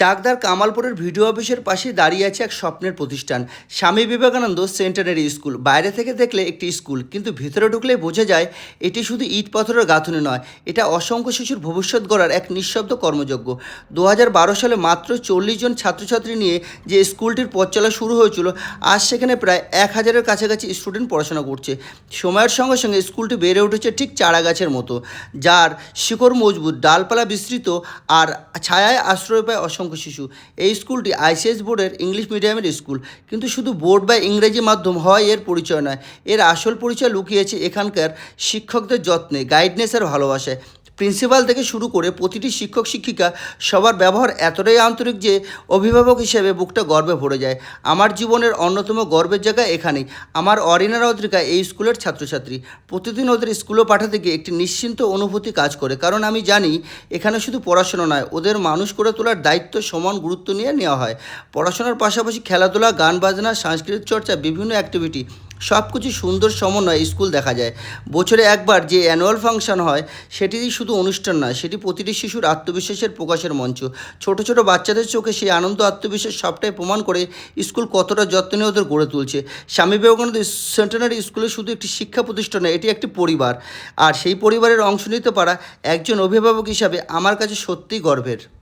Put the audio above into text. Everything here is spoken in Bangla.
চাকদার কামালপুরের ভিডিও অফিসের পাশে দাঁড়িয়ে আছে এক স্বপ্নের প্রতিষ্ঠান। স্বামী বিবেকানন্দ সেন্টানারি স্কুল। বাইরে থেকে দেখলে একটি স্কুল, কিন্তু ভিতরে ঢুকলে বোঝা যায় এটি শুধু ইট পাথরের গাঁথনি নয়, এটা অসংখ্য শিশুর ভবিষ্যৎ গড়ার এক নিঃশব্দ কর্মযজ্ঞ। দু হাজার বারো সালে মাত্র চল্লিশ জন ছাত্রছাত্রী নিয়ে যে স্কুলটির পথ চলা শুরু হয়েছিল, আজ সেখানে প্রায় এক হাজারের কাছাকাছি স্টুডেন্ট পড়াশোনা করছে। সময়ের সঙ্গে সঙ্গে স্কুলটি বেড়ে উঠেছে ঠিক চারা গাছের মতো, যার শিকড় মজবুত, ডালপালা বিস্তৃত আর ছায়ায় আশ্রয় পায় অসংখ্য শিশু। এই স্কুলটি আইসিএস বোর্ডের ইংলিশ মিডিয়ামের স্কুল। কিন্তু শুধু বোর্ড বা ইংরেজি মাধ্যম হয়, এর পরিচয় নয়। এর আসল পরিচয় লুকিয়েছে এখানকার শিক্ষকদের যত্নে গাইডনেস আর ভালোবাসায়। প্রিন্সিপাল থেকে শুরু করে প্রতিটি শিক্ষক শিক্ষিকা সবার ব্যবহার এতটাই আন্তরিক যে অভিভাবক হিসেবে বুকটা গর্বে ভরে যায়। আমার জীবনের অন্যতম গর্বের জায়গা এখানেই। আমার অরিনার অদ্রিকা এই স্কুলের ছাত্রছাত্রী। প্রতিদিন ওদের স্কুলে পাঠাতে গিয়ে একটি নিশ্চিন্ত অনুভূতি কাজ করে। কারণ আমি জানি, এখানে শুধু পড়াশোনা নয়, ওদের মানুষ করে তোলার দায়িত্ব সমান গুরুত্ব নিয়ে নেওয়া হয়। পড়াশোনার পাশাপাশি খেলাধুলা, গান বাজনা, সাংস্কৃতিক চর্চা, বিভিন্ন অ্যাক্টিভিটি সব কিছু সুন্দর সমন্বয় স্কুল দেখা যায়। বছরে একবার যে অ্যানুয়াল ফাংশন হয় সেটি শুধু অনুষ্ঠান নয়, সেটি প্রতিটি শিশুর আত্মবিশ্বাসের প্রকাশের মঞ্চ। ছোট ছোট বাচ্চাদের চোখে সেই আনন্দ, আত্মবিশ্বাস সবটাই প্রমাণ করে স্কুল কতটা যত্ন ওদের গড়ে তুলছে। স্বামী বিবেকানন্দ সেন্টেনারি স্কুলে শুধু একটি শিক্ষা প্রতিষ্ঠান নয়, এটি একটি পরিবার। আর সেই পরিবারের অংশ নিতে পারা একজন অভিভাবক হিসাবে আমার কাছে সত্যিই গর্বের।